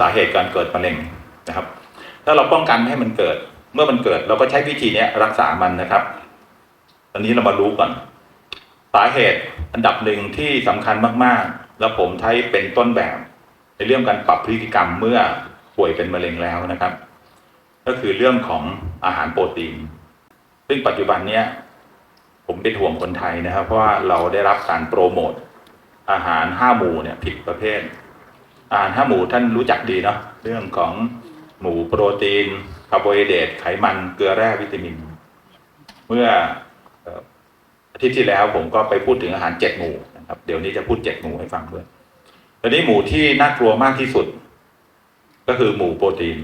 สาเหตุการเกิดมะเร็งนะครับ ถ้าเราป้องกันไม่ให้มันเกิด เมื่อมันเกิดเราก็ใช้วิธีนี้รักษามันนะครับ ตอนนี้เรามารู้ก่อน สาเหตุอันดับหนึ่งที่สำคัญมากๆ แล้วผมใช้เป็นต้นแบบ ในเรื่องการปรับพฤติกรรมเมื่อป่วยเป็นมะเร็งแล้วนะครับ ก็คือเรื่องของอาหารโปรตีน ซึ่งปัจจุบันเนี้ยผมเป็นห่วงคนไทยนะครับ เพราะว่าเราได้รับการโปรโมทอาหารห้าหมู่เนี่ยผิดประเภท อาหารห้าหมู่ท่านรู้จักดีเนาะเรื่องของหมูโปรตีนคาร์โบไฮเดรตไขมันเกลือแร่วิตามิน เมื่ออาทิตย์ที่แล้วผมก็ไปพูดถึงอาหารเจ็ดหมู่นะครับเดี๋ยวนี้จะพูดเจ็ดหมู่ให้ฟังด้วยตอนนี้หมู่ที่น่ากลัวมากที่สุด ก็คือหมู่โปรตีน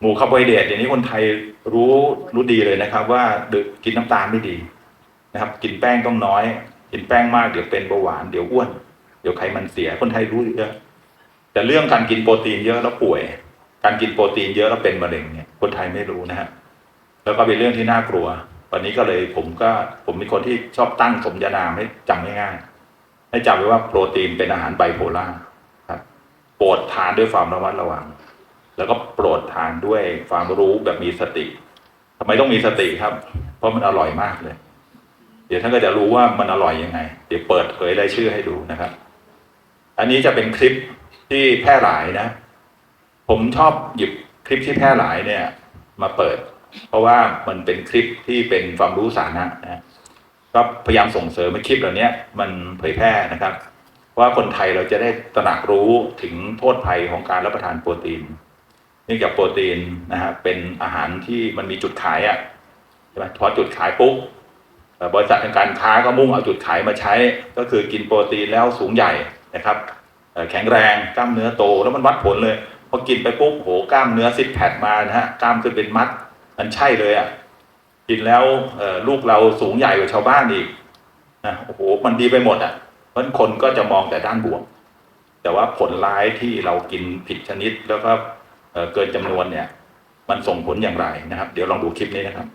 หมู่คาร์โบไฮเดรตอย่างนี้คนไทยรู้รู้ดีเลยนะครับ ว่ากกินน้ำตาลไม่ดีนะครับ กินแป้งต้องน้อย กินแป้งมากเดี๋ยวเป็นเบาหวานเดี๋ยวอ้วน เดี๋ยวไขมันเสียคนไทยรู้เยอะ แต่เรื่องการกินโปรตีนเยอะแล้วป่วย การกินโปรตีนเยอะแล้วเป็นมะเร็งเนี่ยคนไทยไม่รู้นะฮะแล้วก็เป็นเรื่องที่น่ากลัววันนี้ก็เลยผมก็ผมเป็นคนที่ชอบตั้งสมญานามให้จำง่ายๆให้จำไว้ว่าโปรตีนเป็นอาหารไบโพล่าครับโปรดทานด้วยความระมัดระวัง แล้วก็โปรดทานด้วยความรู้แบบมีสติทำไมต้องมีสติครับ เพราะมันอร่อยมากเลย เดี๋ยวท่านก็จะรู้ว่ามันอร่อยยังไง เดี๋ยวเปิดเผยรายชื่อให้ดูนะครับ อันนี้จะเป็นคลิป ที่แพร่หลายนะ ผมชอบหยิบคลิปที่แพร่หลายเนี่ย มาเปิด เพราะว่ามันเป็นคลิปที่เป็นความรู้สาระนะก็พยายามส่งเสริมให้คลิปเหล่านี้มันเผยแพร่นะครับ ว่าคนไทยเราจะได้ตระหนักรู้ถึงโทษภัยของการรับประทานโปรตีนเนื่องจากโปรตีนนะฮะเป็นอาหารที่มันมีจุดขายอะ่ะใช่ไหมพอจุดขายปุ๊บบริษัททางการค้าก็มุ่งเอาจุดขายมาใช้ ก็คือกินโปรตีนแล้วสูงใหญ่นะครับ แข็งแรงกล้ามเนื้อโตแล้วมันวัดผลเลยพอกินไปปุ๊บโหกล้ามเนื้อซิกแพคมานะฮะกล้ามขึ้นเป็นมัดมันใช่เลยอะ่ะกินแล้วลูกเราสูงใหญ่กว่าชาวบ้านอีกนะโอ้โหมันดีไปหมดอะ่ะเพราะฉะนั้นคนก็จะมองแต่ด้านบวก แต่ว่าผลร้ายที่เรากินผิดชนิดแล้วก็เเกินจำนวนเนี่ย มันส่งผลอย่างไรนะครับ เดี๋ยวลองดูคลิปนี้นะครับ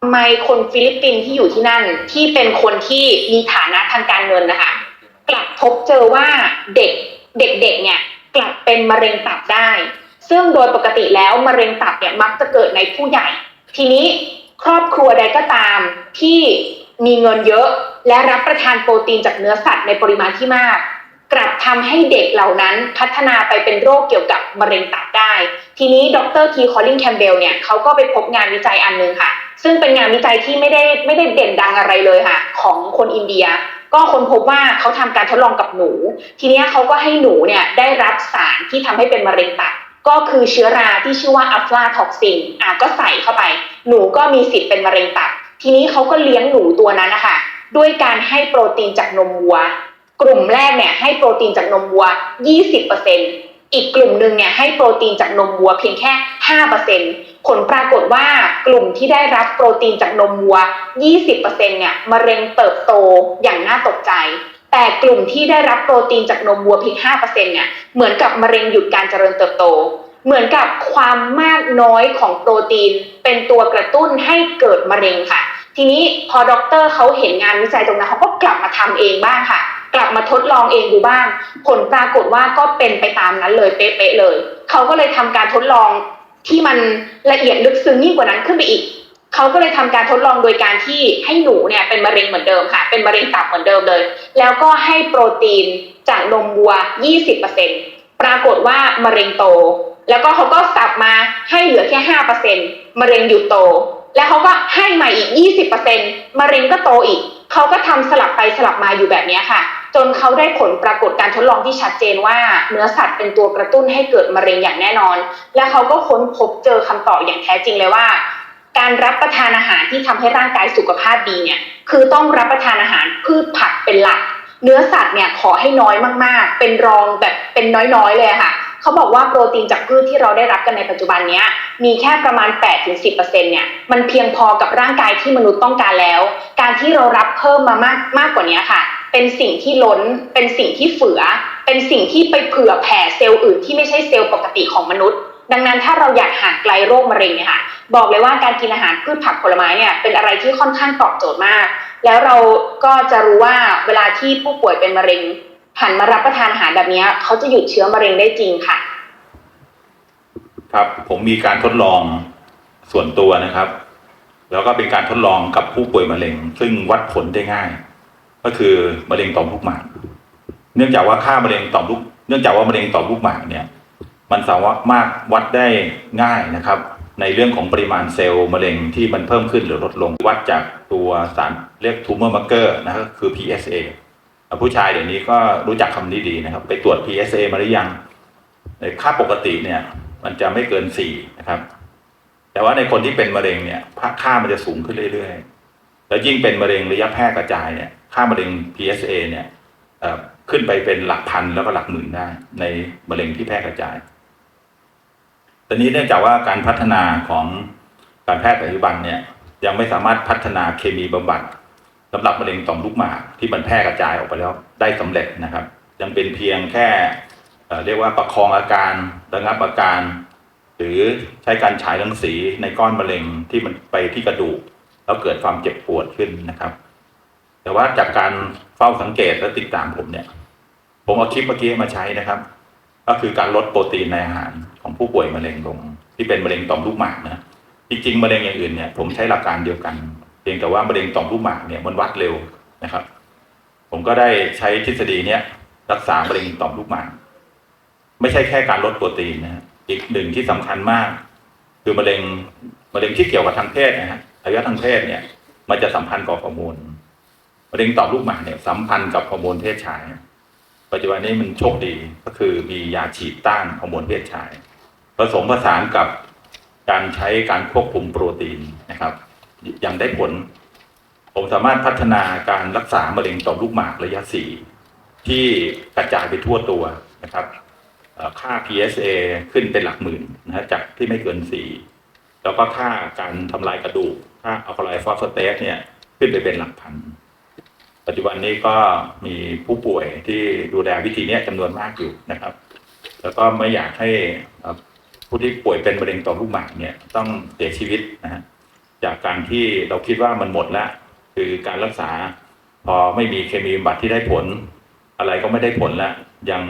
ทำไมคนฟิลิปปินส์ที่อยู่ที่นั่นที่เป็นคนที่มีฐานะทางการเงินนะคะ กลับพบเจอว่าเด็กเด็กๆเนี่ยกลับเป็นมะเร็งตับได้ ซึ่งโดยปกติแล้วมะเร็งตับเนี่ยมักจะเกิดในผู้ใหญ่ ทีนี้ครอบครัวใดก็ตามที่มีเงินเยอะ และรับประทานโปรตีนจากเนื้อสัตว์ในปริมาณที่มาก กลับทำให้เด็กเหล่านั้นพัฒนาไปเป็นโรคเกี่ยวกับมะเร็งตับได้ ทีนี้ดรคีคอลลินแคมเบลเนี่ยเขาก็ไปพบงานวิจัยอันหนึงค่ะ ซึ่งเป็นงานวิจัยที่ไม่ได้ไม่ได้เด่นดังอะไรเลยค่ะ ของคนอินเดีย ก็คนพบว่าเขาทำการทดลองกับหนู ทีนี้เขาก็ให้หนูเนี่ยได้รับสารที่ทำให้เป็นมะเร็งตับก็คือเชื้อราที่ชื่อว่าอัฟลาท็อกซินอะก็ใส่เข้าไป หนูก็มีสิทธิ์เป็นมะเร็งตับ ทีนี้เขาก็เลี้ยงหนูตัวนั้นนะคะด้วยการให้โปรตีนจากนมวัว กลุ่มแรกเนี่ยให้โปรตีนจากนมวัว 20%อีกกลุ่มหนึ่งเนี่ยให้โปรตีนจากนมวัวเพียงแค่ 5% ผลปรากฏว่ากลุ่มที่ได้รับโปรตีนจากนมวัว 20%เนี่ยมะเร็งเติบโตอย่างน่าตกใจ แต่กลุ่มที่ได้รับโปรตีนจากนมวัวเพียง5%เนี่ยเหมือนกับมะเร็งหยุดการเจริญเติบโต เหมือนกับความมากน้อยของโปรตีน เป็นตัวกระตุ้นให้เกิดมะเร็งค่ะ ทีนี้พอด็อกเตอร์เขาเห็นงานวิจัยตรงนั้นเขาก็กลับมาทำเองบ้างค่ะ กลับมาทดลองเองดูบ้าง ผลปรากฏว่าก็เป็นไปตามนั้นเลยเป๊ะๆเลย เขาก็เลยทำการทดลอง ที่มันละเอียดลึกซึ้งยิ่งกว่านั้นขึ้นไปอีก เขาก็เลยทำการทดลองโดยการที่ให้หนูเนี่ยเป็นมะเร็งเหมือนเดิมค่ะ เป็นมะเร็งตับเหมือนเดิมเลย แล้วก็ให้โปรตีนจากนมวัว 20%ปรากฏว่ามะเร็งโต แล้วก็เขาก็สับมาให้เหลือแค่ 5%มะเร็งหยุดโต แล้วเขาก็ให้มาอีก 20%มะเร็งก็โตอีก เขาก็ทำสลับไปสลับมาอยู่แบบนี้ค่ะ จนเขาได้ผลปรากฏการทดลองที่ชัดเจนว่าเนื้อสัตว์เป็นตัวกระตุ้นให้เกิดมะเร็งอย่างแน่นอน และเขาก็ค้นพบเจอคำตอบอย่างแท้จริงเลยว่า การรับประทานอาหารที่ทำให้ร่างกายสุขภาพดีเนี่ยคือต้องรับประทานอาหารพืชผักเป็นหลัก เนื้อสัตว์เนี่ยขอให้น้อยมากๆ เป็นรองแบบเป็นน้อยๆเลยค่ะเขาบอกว่าโปรตีนจากพืชที่เราได้รับกันในปัจจุบันนี้มีแค่ประมาณ 8-10%เนี่ยมันเพียงพอกับร่างกายที่มนุษย์ต้องการแล้ว การที่เรารับเพิ่มมามากมากกว่านี้ค่ะ เป็นสิ่งที่ล้น เป็นสิ่งที่เฝือ เป็นสิ่งที่ไปเผื่อแผ่เซลล์อื่นที่ไม่ใช่เซลล์ปกติของมนุษย์ ดังนั้นถ้าเราอยากห่างไกลโรคมะเร็งเนี่ยค่ะบอกเลยว่าการกินอาหารพืชผักผลไม้เนี่ยเป็นอะไรที่ค่อนข้างตอบโจทย์มาก แล้วเราก็จะรู้ว่าเวลาที่ผู้ป่วยเป็นมะเร็งหันมารับประทานอาหารแบบนี้เขาจะหยุดเชื้อมะเร็งได้จริงค่ะ ครับผมมีการทดลองส่วนตัวนะครับ แล้วก็เป็นการทดลองกับผู้ป่วยมะเร็ง ซึ่งวัดผลได้ง่าย ก็คือมะเร็งต่อมลูกหมาก เนื่องจากว่าค่ามะเร็งต่อมลูก เนื่องจากว่ามะเร็งต่อมลูกหมากเนี่ย มันสามารถวัดได้ง่ายนะครับ ในเรื่องของปริมาณเซลล์มะเร็งที่มันเพิ่มขึ้นหรือลดลง วัดจากตัวสารเรียก tumor marker นะครับคือ PSA ผู้ชายเดี๋ยวนี้ก็รู้จักคำนี้ดีนะครับ ไปตรวจ PSA มาหรือยังในค่าปกติเนี่ย มันจะไม่เกินสี่นะครับ แต่ว่าในคนที่เป็นมะเร็งเนี่ยค่ามันจะสูงขึ้นเรื่อยๆ แล้วยิ่งเป็นมะเร็งระยะแพร่กระจายเนี่ย ค่ามะเร็ง PSA เนี่ยขึ้นไปเป็นหลักพันแล้วก็หลักหมื่นได้ในมะเร็งที่แพร่กระจายตอนนี้เนื่องจากว่าการพัฒนาของการแพทย์ปัจจุบันเนี่ยยังไม่สามารถพัฒนาเคมีบำบัดสำหรับมะเร็งต่อมลูกหมากที่มันแพร่กระจายออกไปแล้วได้สำเร็จนะครับ ยังเป็นเพียงแค่เรียกว่าประคองอาการระงับอาการ หรือใช้การฉายรังสีในก้อนมะเร็งที่มันไปที่กระดูก แล้วเกิดความเจ็บปวดขึ้นนะครับ แต่ว่าจากการเฝ้าสังเกตและติดตามผมเนี่ย ผมเอาคลิปเมื่อกี้มาใช้นะครับ ก็คือการลดโปรตีนในอาหารของผู้ป่วยมะเร็งลง ที่เป็นมะเร็งต่อมลูกหมากนะจริงๆมะเร็งอย่างอื่นเนี่ยผมใช้หลักการเดียวกัน เพียงแต่ว่ามะเร็งต่อมลูกหมากเนี่ยมันวัดเร็วนะครับ ผมก็ได้ใช้ทฤษฎีเนี้ยรักษามะเร็งต่อมลูกหมาก ไม่ใช่แค่การลดโปรตีนนะอีกหนึ่งที่สำคัญมาก คือมะเร็งมะเร็งที่เกี่ยวกับทางเพศนะฮะอวัยวะทางเพศเนี่ย มันจะสัมพันธ์กับฮอร์โมน มะเร็งต่อมลูกหมากเนี่ยสัมพันธ์กับฮอร์โมนเพศชาย ปัจจุบันนี้มันโชคดีก็คือมียาฉีดต้านฮอร์โมนเพศชาย ผสมผสานกับการใช้การควบคุมโปรตีนนะครับยังได้ผล ผมสามารถพัฒนาการรักษามะเร็งต่อมลูกหมากระยะสี่ที่กระจายไปทั่วตัวนะครับค่า PSA ขึ้นเป็นหลักหมื่นนะฮะจากที่ไม่เกินสี่แล้วก็ค่าการทำลายกระดูกค่าอัลคาไลฟอสฟาเตสเนี่ยขึ้นไปเป็นหลักพัน ปัจจุบันนี้ก็มีผู้ป่วยที่ดูแลวิธีนี้จำนวนมากอยู่นะครับ แล้วก็ไม่อยากให้ผู้ที่ป่วยเป็นมะเร็งต่อมลูกหมากเนี่ยต้องเสียชีวิตนะฮะจากการที่เราคิดว่ามันหมดแล้ว คือการรักษาพอไม่มีเคมีบำบัดที่ได้ผล อะไรก็ไม่ได้ผลแล้วยัง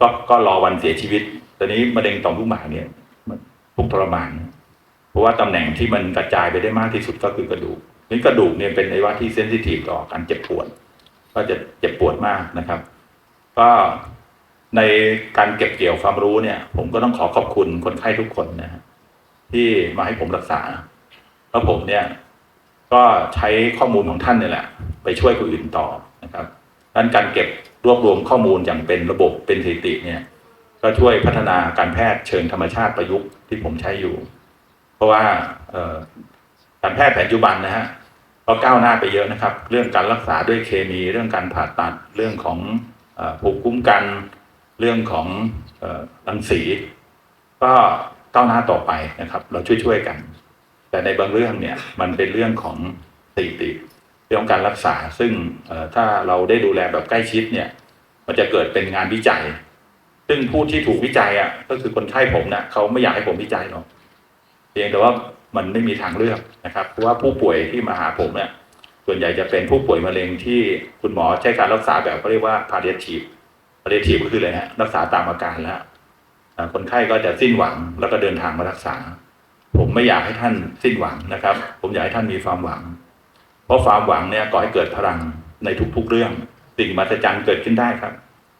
ก็ก็รอวันเสียชีวิตตอนนี้มะเร็งต่อมลูกหมากเนี่ยทุกทรมาน เพราะว่าตำแหน่งที่มันกระจายไปได้มากที่สุดก็คือกระดูก นี่กระดูกเนี่ยเป็นไอ้ว่าที่เซนซิทีฟต่อการเจ็บปวด ก็จะเจ็บปวดมากนะครับ ก็ในการเก็บเกี่ยวความรู้เนี่ย ผมก็ต้องขอขอบคุณคนไข้ทุกคนนะที่มาให้ผมรักษาแล้วผมเนี่ย ก็ใช้ข้อมูลของท่านเนี่ยแหละ ไปช่วยคนอื่นต่อนะครับดังนั้นการเก็บรวบรวมข้อมูลอย่างเป็นระบบเป็นสถิติเนี่ย ก็ช่วยพัฒนาการแพทย์เชิงธรรมชาติประยุกต์ที่ผมใช้อยู่ เพราะว่า การแพทย์แผนปัจจุบันนะฮะก็ก้าวหน้าไปเยอะนะครับ เรื่องการรักษาด้วยเคมีเรื่องการผ่าตัดเรื่องของภูมิคุ้มกันเรื่องของรังสี ก็ก้าวหน้าต่อไปนะครับ เราช่วยๆกัน แต่ในบางเรื่องเนี่ยมันเป็นเรื่องของสถิติเรื่องการรักษา ซึ่งถ้าเราได้ดูแลแบบใกล้ชิดเนี่ยมันจะเกิดเป็นงานวิจัย ซึ่งผู้ที่ถูกวิจัยอะก็คือคนไข้ผมนะเขาไม่อยากให้ผมวิจัยหรอกเพียงแต่ว่า มันไม่มีทางเลือกนะครับเพราะว่าผู้ป่วยที่มาหาผมเนี่ยส่วนใหญ่จะเป็นผู้ป่วยมะเร็งที่คุณหมอใช้การรักษาแบบเขาเรียกว่า palliative palliative ก็คืออะไรฮะรักษาตามอาการแล้วคนไข้ก็จะสิ้นหวังแล้วก็เดินทางมารักษา ผมไม่อยากให้ท่านสิ้นหวังนะครับ ผมอยากให้ท่านมีความหวัง เพราะความหวังเนี่ยก่อให้เกิดพลังในทุกๆเรื่อง สิ่งมหัศจรรย์เกิดขึ้นได้ครับ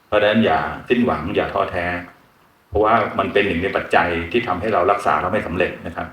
เพราะฉะนั้นอย่าสิ้นหวังอย่าท้อแท้ เพราะว่ามันเป็นหนึ่งในปัจจัยที่ทำให้เรารักษาเราไม่สำเร็จนะครับ